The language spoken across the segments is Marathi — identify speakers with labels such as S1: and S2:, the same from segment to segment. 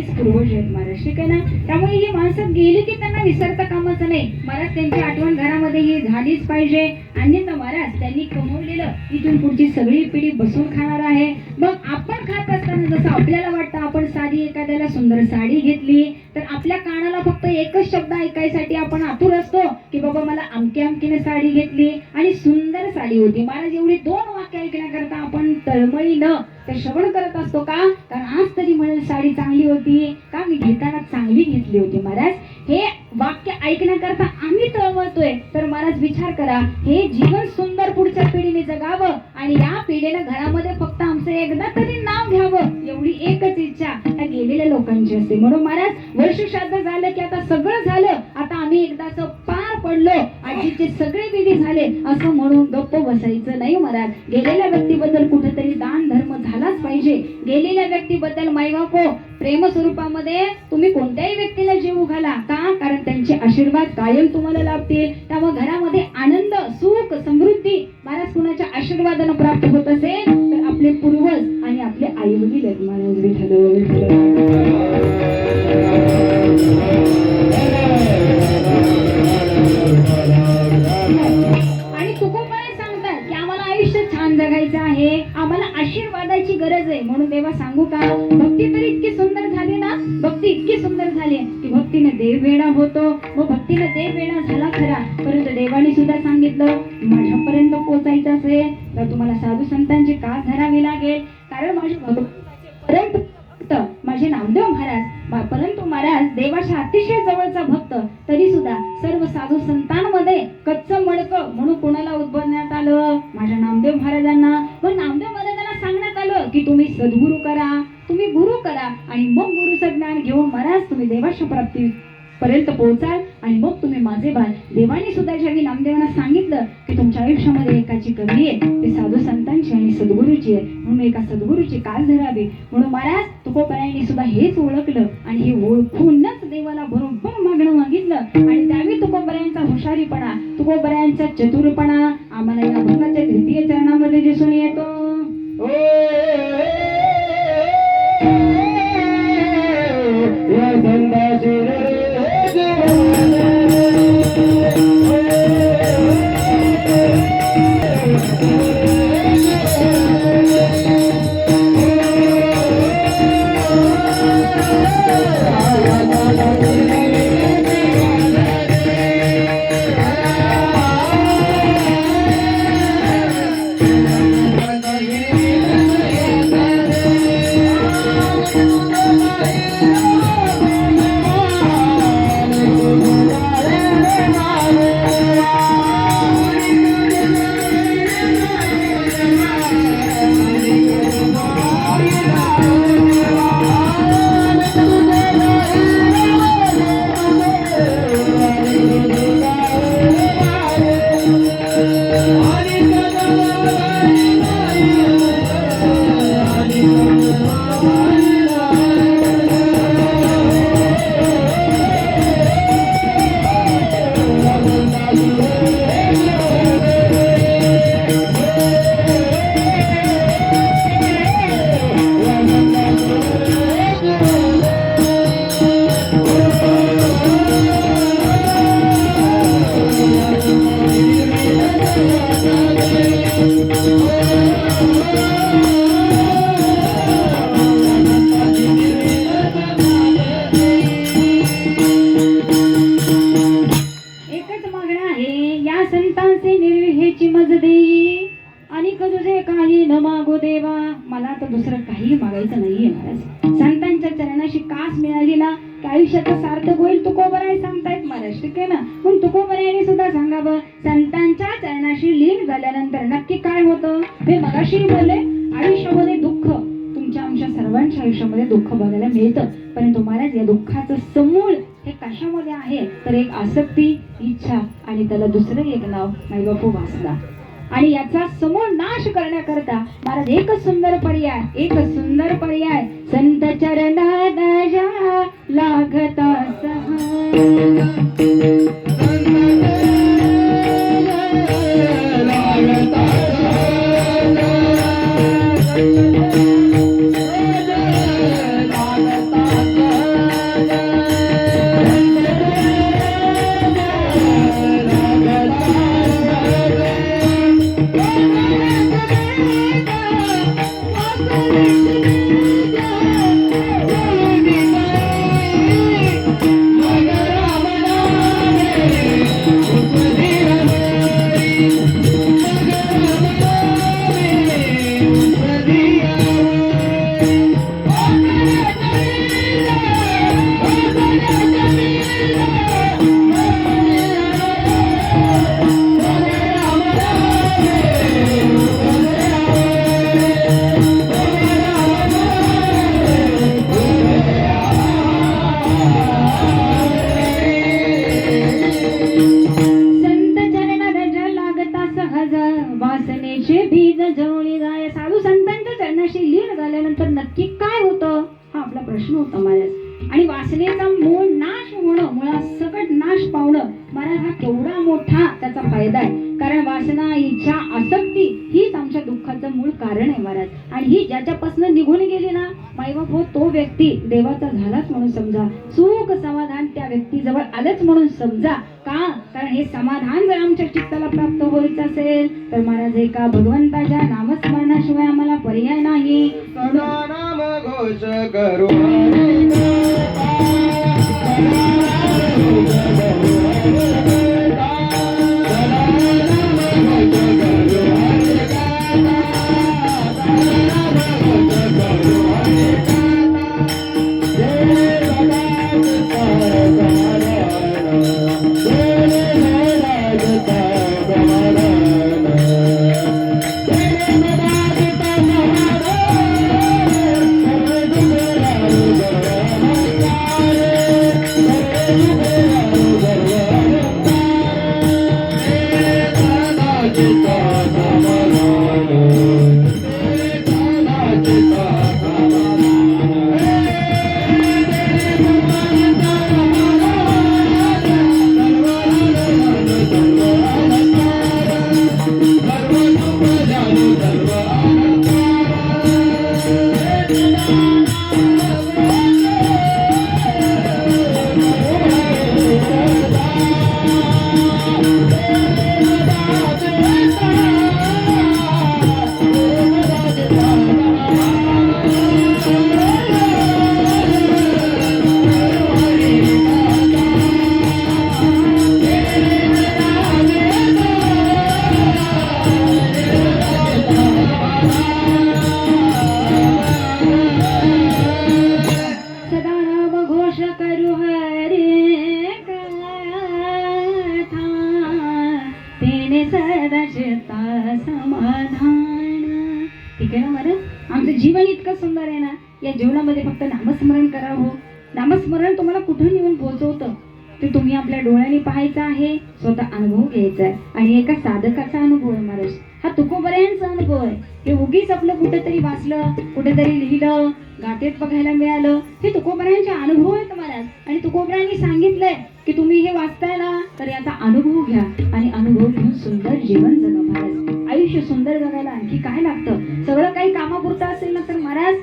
S1: हेच पूर्वज आहेत महाराज ठीक आहे ना? त्यामुळे ही माणसं गेली की त्यांना विसरता कामाचं नाही. महाराज त्यांची आठवण घरामध्ये ही झालीच पाहिजे. अन्यथा महाराज त्यांनी कमवलेलं इथून पुढची सगळी पिढी बसून खाणार आहे. मग आपण खात असताना जसं आपल्याला वाटतं आपण साधी एखाद्याला सुंदर साडी घेतली तर आपल्या कानाला फक्त एकच शब्द ऐकायसाठी आपण आतुर असतो की बाबा मला अमक्या अमकीने साडी घेतली आणि सुंदर साडी होती. महाराज एवढी दोन वाक्य ऐकण्याकरता आपण तळमळी न तर श्रवण करत असतो का? कारण आज तरी म्हणाल साडी चांगली होती. का? मी घेताना चांगली घेतली होती महाराज. हे वाक्य ऐकण्याकरता आम्ही तळमळतोय. तर महाराज विचार करा. हे जीवन सुंदर पुढच्या पिढीने जगावं आणि या पिढीने घरामध्ये फक्त आमचं एकदा तरी नाव घ्यावं. एवढी एकच इच्छा त्या गेलेल्या लोकांची असते. म्हणून महाराज वर्ष श्राद्ध झालं की आता सगळं झालं. आता आम्ही एकदाच पार पडलो. आजीचे सगळे विधी झाले. असं म्हणून गप्प बसायचं नाही महाराज. गेलेल्या व्यक्तीबद्दल कुठेतरी दान धर्म झालाच पाहिजे. गेलेल्या व्यक्तीबद्दल मायबापो प्रेम स्वरूपामध्ये तुम्ही कोणत्याही व्यक्तीला जीव घाला का? कारण त्यांचे आशीर्वाद कायम तुम्हाला लाभतील. त्यामुळे घरामध्ये आनंद सुख समृद्धी महाराज कुणाच्या आशीर्वादानं प्राप्त होत असेल? तर आपले पूर्वज आणि आपले आई वडील आहेत महाराज आणि तुकोबाई सांगतात की आम्हाला आयुष्य छान जगायचं आहे. आम्हाला आशीर्वादाची गरज आहे. म्हणून देवा सांगू संतांची लागेल. कारण माझे भगवंताचे भक्त माझे नामदेव महाराज परंतु महाराज देवाच्या अतिशय जवळचा भक्त तरी सुद्धा सर्व साधू संतांमध्ये कच्च मडक म्हणून कोणाला उद्भवण्यात आलं? माझ्या नामदेव महाराजांना. व नामदेव महाराजांना सांगण्यात आलं की तुम्ही सद्गुरू करा तुम्ही गुरु करा आणि मग गुरुचं ज्ञान घेऊन महाराज तुम्ही देवाच्या प्राप्ती पर्यंत पोहोचाल आणि मग तुम्ही माझे बाल देवाने सुद्धा ज्यावेळी नामदेवांना सांगितलं की तुमच्या आयुष्यामध्ये एकाची कमी आहे ते साधू संतांची आणि सद्गुरूची आहे म्हणून एका सद्गुरूची कास धरावी म्हणून महाराज तुकोबरायांनी सुद्धा हेच ओळखलं आणि हे ओळखूनच देवाला बरोबर मागणं मागितलं आणि त्यावेळी तुकोबरायांचा हुशारीपणा तुकोबरायांचा चतुरपणा आम्हाला या भक्ताच्या तृतीय चरणामध्ये दिसून येतो दुसरं काही मागायचं नाहीये महाराज. संतांच्या चरणाशी कास मिळाली ना की आयुष्याचं सार्थक होईल तुकोबराय सांगतायत महाराज ठीक आहे ना? पण तुकोबरायने सुद्धा सांगावं. संतांच्या चरणाशी लीन झाल्यानंतर नक्की काय होतं? हे मगाशी बोलले आयुष्यामध्ये दुःख. तुमच्या आमच्या सर्वांच्या आयुष्यामध्ये दुःख बघायला मिळतं. परंतु महाराज या दुःखाचं समूळ हे कशामध्ये आहे? तर एक आसक्ती इच्छा आणि त्याला दुसरं एक नाव मायबापू वासना. आणि याचा समूळ नाश करण्याकरता महाराज एकच सुंदर पर्याय एकच सुंदर पर्याय. संत चरणादाजा लागता सहा वासनेचे बीज जवळी जाय. साधू संतांच्या चरणाशी लीन झाल्यानंतर नक्की काय होतं? हा आपला प्रश्न होता महाराज आणि वासनेचा मूळ नाश होणं मुळात सकट नाश पावणं महाराज हा केवढा मोठा त्याचा फायदा आहे. कारण वासना इच्छा आसक्ती हीच आमच्या दुःखाचं मूळ कारण आहे महाराज. आणि ही ज्याच्यापासून निघून गेली हो तो व्यक्ती देवाचा झालाच म्हणून समजा. सुख समाधान त्या व्यक्तीजवळ आलंच म्हणून समजा. का? कारण हे समाधान जर आमच्या चित्ताला प्राप्त व्हायचं असेल तर महाराज एका भगवंताच्या नामस्मरणाशिवाय आम्हाला पर्याय नाही?
S2: नाम घोष करू
S1: Thank you. जीवनामध्ये नामस्मरण करावं. नामस्मरण तुम्हाला कुठून येऊन पोहोचवतं ते तुम्ही आपल्या डोळ्यांनी पाहायचं आहे स्वतः अनुभव घ्यायचा आहे. आणि एका साधकाचा अनुभव आहे महाराज. हा तुकोबऱ्यांचा अनुभव आहे. हे उगीच आपलं कुठेतरी वाचलं कुठेतरी लिहिलं गातेत बघायला मिळालं. हे तुकोबऱ्यांचे अनुभव आहेत महाराज. आणि तुकोबऱ्यांनी सांगितलंय की तुम्ही हे वाचताय ना तर याचा अनुभव घ्या. आणि अनुभव घेऊन सुंदर जीवन जगा महाराज. आयुष्य सुंदर जगायला आणखी काय लागतं? सगळं काही कामापुरतं असेल ना तर महाराज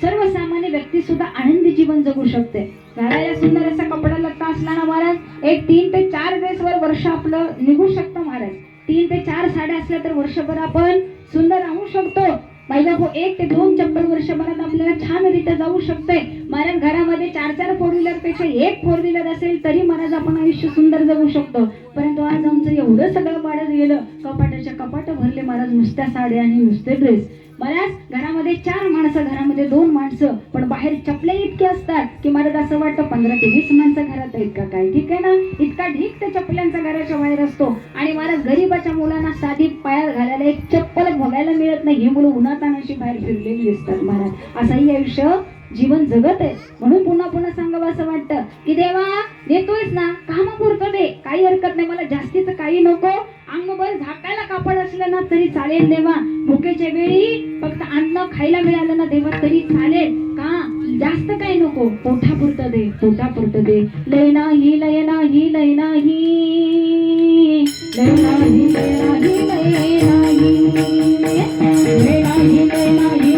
S1: सर्वसामान्य व्यक्ती सुद्धा आनंदी जीवन जगू शकते. घालायला सुंदर असा कपडा लत्ता असला ना महाराज एक तीन ते चार ड्रेसवर वर्ष आपलं निघू शकतं महाराज. तीन ते चार साड्या असल्या तर वर्षभर आपण सुंदर राहू शकतो. महिला भाऊ एक ते दोन चप्पल वर्षभरात आपल्याला छान रीत्या जाऊ शकते. महाराज घरामध्ये चार चार फोर व्हीलरपेक्षा एक फोर व्हीलर असेल तरी महाराज आपण आयुष्य सुंदर जगू शकतो. परंतु आज आमचं एवढं सगळं वाढत गेलं कपाटाच्या कपाट भरले महाराज नुसत्या साड्या आणि नुसते ड्रेस बऱ्याच घरामध्ये चार माणसं घरामध्ये दोन माणसं पण बाहेर चपले इतके असतात की मला असं वाटतं पंधरा ते वीस माणसं घरात आहेत का काय? ठीक आहे ना? इतका ढीक त्या चपल्यांचा घराच्या बाहेर असतो. आणि मला गरीबाच्या मुलांना साधी पायात घालायला एक चप्पल बघायला मिळत नाही. ही मुलं उन्हातानाशी बाहेर फिरलेली दिसतात महाराज. असंही आयुष्य जीवन जगत आहे. म्हणून पुन्हा पुन्हा सांगावं असं वाटतं की देवा देतोयच ना काम पुरतं दे काही हरकत नाही मला जास्तीचं काही नको. अंगभर झाकायला कापड असलं ना तरी चालेल देवा. भुकेच्या वेळी फक्त अन्न खायला मिळालं ना देवा तरी चालेल. का? जास्त काही नको. पोटापुरतं दे पोटापुरतं दे. लयना ही लयना ही लयना ही लयना ही लयना ही लयना ही लयना ही लयना ही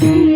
S1: Thank you.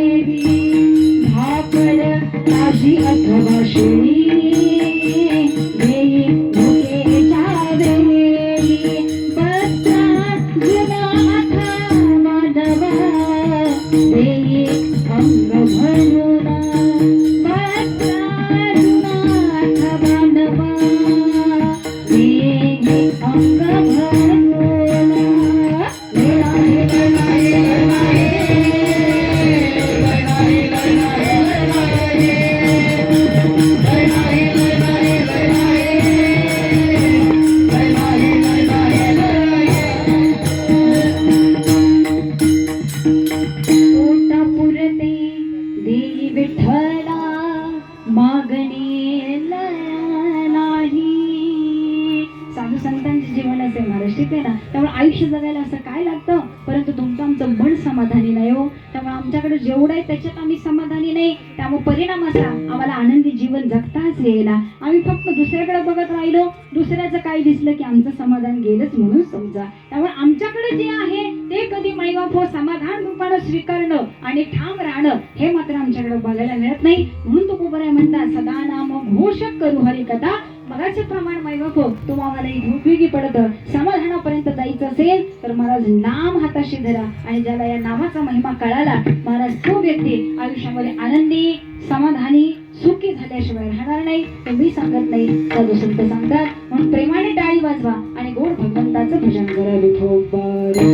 S1: ठीक आहे ना. त्यामुळे आयुष्य जगायला असं काय लागतं? परंतु तुमचं आमचं मन समाधानी नाही हो. त्यामुळे आमच्याकडे जेवढं आहे त्याच्यात आम्ही समाधानी नाही. त्यामुळे परिणाम असा आम्हाला आनंदी जीवन जगताच यायला आम्ही फक्त दुसऱ्याकडे बघत राहिलो. दुसऱ्याचं काय दिसलं की आमचं समाधान गेलंच म्हणून समजा. त्यामुळे आमच्याकडे जे आहे ते कधी माईबाप हो समाधान रूपानं स्वीकारणं आणि ठाम राहणं हे मात्र आमच्याकडे बघायला मिळत नाही. म्हणून तो कुबराय म्हणतात सदा नाम घोषक करू हरिकथा मगाचे प्रमाण माईबाप हो तुम्हाला उपयोगी पडत. समाधानापर्यंत जायचं असेल तर महाराज नाम हाताशी धरा. आणि ज्याला या नामाचा महिमा कळाला महाराज तो व्यक्ती आयुष्यामध्ये आनंदी समाधानी सुखी झाल्याशिवाय राहणार नाही. ते मी सांगत नाही. साधू संत सांगतात म्हणून प्रेमाने टाळी वाजवा आणि गोड भगवंताचं भजन करा. विठोबा.